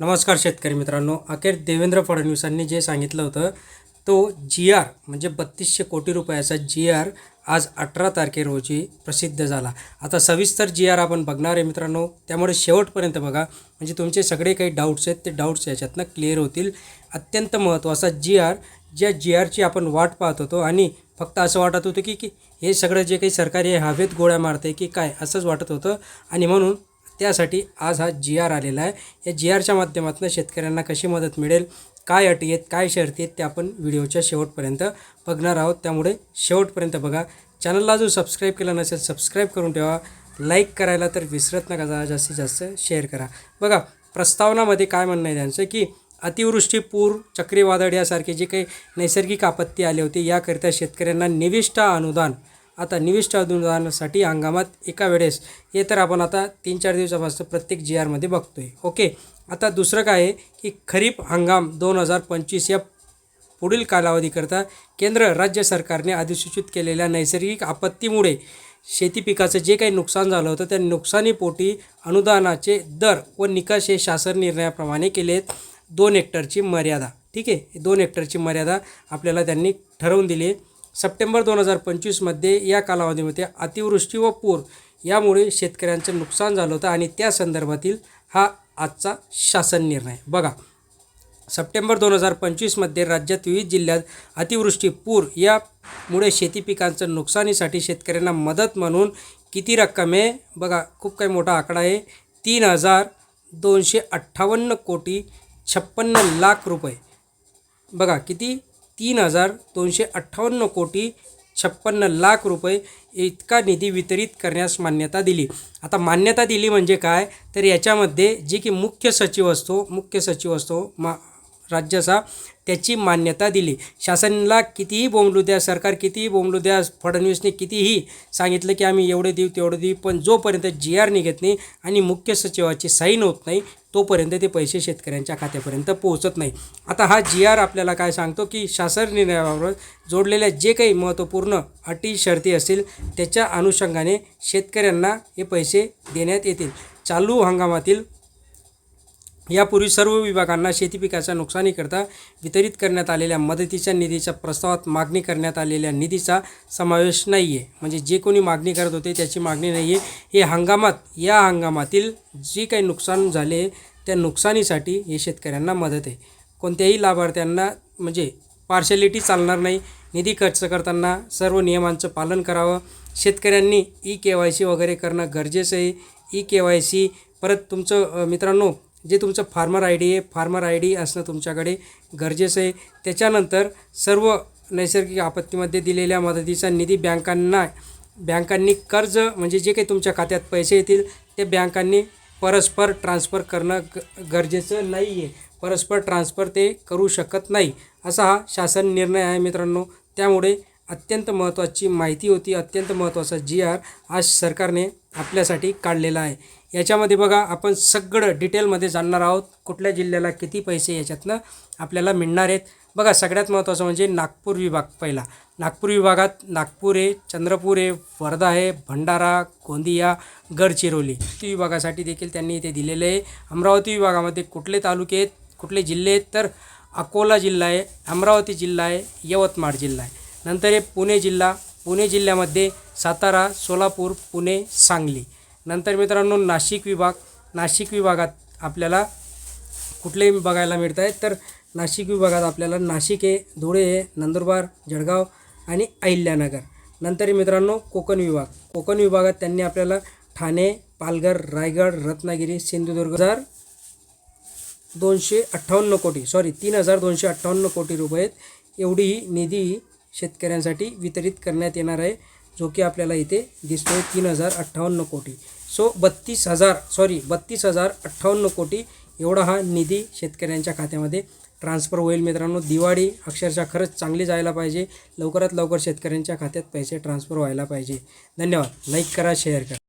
नमस्कार शेतकरी मित्रांनो अखेर देवेंद्र फडणवीसांनी जे सांगितलं होतं तो जी आर म्हणजे बत्तीसशे कोटी रुपयाचा जी आर आज अठरा तारखे रोजी प्रसिद्ध झाला. आता सविस्तर जी आर आपण बघणार आहे मित्रांनो त्यामुळे शेवटपर्यंत बघा. म्हणजे तुमचे सगळे काही डाऊट्स आहेत ते डाऊट्स याच्यातनं क्लिअर होतील. अत्यंत महत्त्वाचा जी आर ज्या जी आरची आपण वाट पाहत होतो आणि फक्त असं वाटत होतं की की हे सगळं जे काही सरकारी हवेत गोळ्या मारते की काय असंच वाटत होतं. आणि म्हणून त्यासाठी आज हा जी आर आलेला आहे. या जी आरच्या माध्यमातून शेतकऱ्यांना कशी मदत मिळेल काय अटी आहेत काय शर्ती आहेत ते आपण व्हिडिओच्या शेवटपर्यंत बघणार आहोत. त्यामुळे शेवटपर्यंत बघा. चॅनलला जो सबस्क्राईब केला नसेल सबस्क्राईब करून ठेवा. लाईक करायला तर विसरत नका जा जास्तीत जास्त शेअर करा. बघा प्रस्तावनामध्ये काय म्हणणं आहे त्यांचं की अतिवृष्टी पूर चक्रीवादळ यासारखे जे काही नैसर्गिक आपत्ती आले होते याकरिता शेतकऱ्यांना निविष्ट अनुदान आता निविष्ट अनुदानासाठी हंगामात एका वेळेस. हे तर आपण आता तीन चार दिवसापासून प्रत्येक जी आरमध्ये बघतो आहे ओके. आता दुसरं काय आहे की खरीप हंगाम दोन हजार पंचवीस या पुढील कालावधीकरता केंद्र राज्य सरकारने अधिसूचित केलेल्या नैसर्गिक आपत्तीमुळे शेती पिकाचं जे काही नुकसान झालं होतं त्या नुकसानीपोटी अनुदानाचे दर व निकष हे शासन निर्णयाप्रमाणे केले आहेत दोन हेक्टरची मर्यादा. ठीक आहे? दोन हेक्टरची मर्यादा आपल्याला त्यांनी ठरवून दिली आहे. सप्टेंबर दोन हजार पंचवीसमध्ये या कालावधीमध्ये अतिवृष्टी व पूर यामुळे शेतकऱ्यांचं नुकसान झालं होतं आणि त्या संदर्भातील हा आजचा शासन निर्णय. बघा सप्टेंबर दोन हजार पंचवीसमध्ये राज्यात विविध जिल्ह्यात अतिवृष्टी पूर यामुळे शेती पिकांचं नुकसानीसाठी शेतकऱ्यांना मदत म्हणून किती रक्कम आहे? बघा खूप काही मोठा आकडा आहे. तीन हजार दोनशे अठ्ठावन्न कोटी छप्पन्न लाख रुपये. बघा किती? तीन हजार दोनशे अठ्ठावन्न कोटी छप्पन्न लाख रुपये इतका निधी वितरित करण्यास मान्यता दिली. आता मान्यता दिली म्हणजे काय? तर याच्यामध्ये जे की मुख्य सचिव असतो मुख्य सचिव असतो मा राज्याचा त्याची मान्यता दिली. शासनाला कितीही बोंबलू द्या सरकार कितीही बोंबलू द्या फडणवीसने कितीही सांगितलं की आम्ही एवढे देऊ तेवढे देऊ पण जोपर्यंत जी आर निघत नाही आणि मुख्य सचिवाची साईन होत नाही तोपर्यंत ते पैसे शेतकऱ्यांच्या खात्यापर्यंत पोहोचत नाही. आता हा जी आर आपल्याला काय सांगतो की शासन निर्णयाबरोबर जोडलेल्या जे काही महत्त्वपूर्ण अटी शर्ती असतील त्याच्या अनुषंगाने शेतकऱ्यांना हे पैसे देण्यात येतील. चालू हंगामातील यापूर्वी सर्व विभागांना शेती पिकाच्या नुकसानीकरता वितरित करण्यात आलेल्या मदतीच्या निधीच्या प्रस्तावात मागणी करण्यात आलेल्या निधीचा समावेश नाही आहे म्हणजे जे कोणी मागणी करत होते त्याची मागणी नाही आहे हे हंगामात या हंगामातील जे काही नुकसान झाले त्या नुकसानीसाठी हे शेतकऱ्यांना मदत आहे. कोणत्याही लाभार्थ्यांना म्हणजे पार्शॅलिटी चालणार नाही. निधी खर्च करताना सर्व नियमांचं पालन करावं. शेतकऱ्यांनी ई के वाय सी वगैरे करणं गरजेचं आहे. ई के वाय सी परत तुमचं मित्रांनो जे तुमचं फार्मर आय डी आहे फार्मर आय डी असणं तुमच्याकडे गरजेचं आहे. त्याच्यानंतर सर्व नैसर्गिक आपत्तीमध्ये दिलेल्या मदतीचा निधी बँकांना बँकांनी कर्ज म्हणजे जे काही तुमच्या खात्यात पैसे येतील ते बँकांनी परस्पर ट्रान्सफर करणं ग गरजेचं नाही आहे परस्पर ट्रान्सफर ते करू शकत नाही असा हा शासन निर्णय आहे मित्रांनो. त्यामुळे अत्यंत महत्त्वाची माहिती होती अत्यंत महत्त्वाचा जी आर आज सरकारने आपल्यासाठी काढलेला आहे. याच्यामध्ये बघा आपण सगळं डिटेलमध्ये जाणणार आहोत कुठल्या जिल्ह्याला किती पैसे याच्यातनं आपल्याला मिळणार आहेत. बघा सगळ्यात महत्त्वाचं म्हणजे नागपूर विभाग पहिला. नागपूर विभागात नागपूर आहे चंद्रपूर आहे वर्धा आहे भंडारा गोंदिया गडचिरोली. ती विभागासाठी देखील त्यांनी इथे दिलेले आहे. अमरावती विभागामध्ये कुठले तालुके आहेत कुठले जिल्हे आहेत तर अकोला जिल्हा आहे अमरावती जिल्हा आहे यवतमाळ जिल्हा आहे. नंतर आहे पुणे जिल्हा पुणे जिल्ह्यामध्ये सातारा सोलापूर पुणे सांगली. नंतर मित्रांनो नाशिक विभाग नाशिक विभागात आपल्याला कुठले बघायला मिळत आहेत. तर नाशिक विभागात आपल्याला नाशिक आहे धुळे आहे नंदुरबार जळगाव आणि अहिल्यानगर. नंतर मित्रांनो कोकण विभाग. कोकण विभागात त्यांनी आपल्याला ठाणे पालघर रायगड रत्नागिरी सिंधुदुर्ग हजार दोनशे अठ्ठावन्न कोटी सॉरी तीन हजार दोनशे अठ्ठावन्न कोटी रुपये एवढी निधी शेतकऱ्यांसाठी वितरित करण्यात येणार आहे जो की आपल्याला इथे दिसतोय तीन हजार अठ्ठावन्न कोटी. सो बत्तीस हजार सॉरी बत्तीस हजार अठ्ठावन्न कोटी एवढा हा निधी शेतकऱ्यांच्या खात्यामध्ये ट्रान्सफर होईल. मित्रांनो दिवाळी अक्षरशः खरंच चांगली जायला पाहिजे. लवकरात लवकर शेतकऱ्यांच्या खात्यात पैसे ट्रान्सफर व्हायला पाहिजे. धन्यवाद. लाईक करा शेअर करा.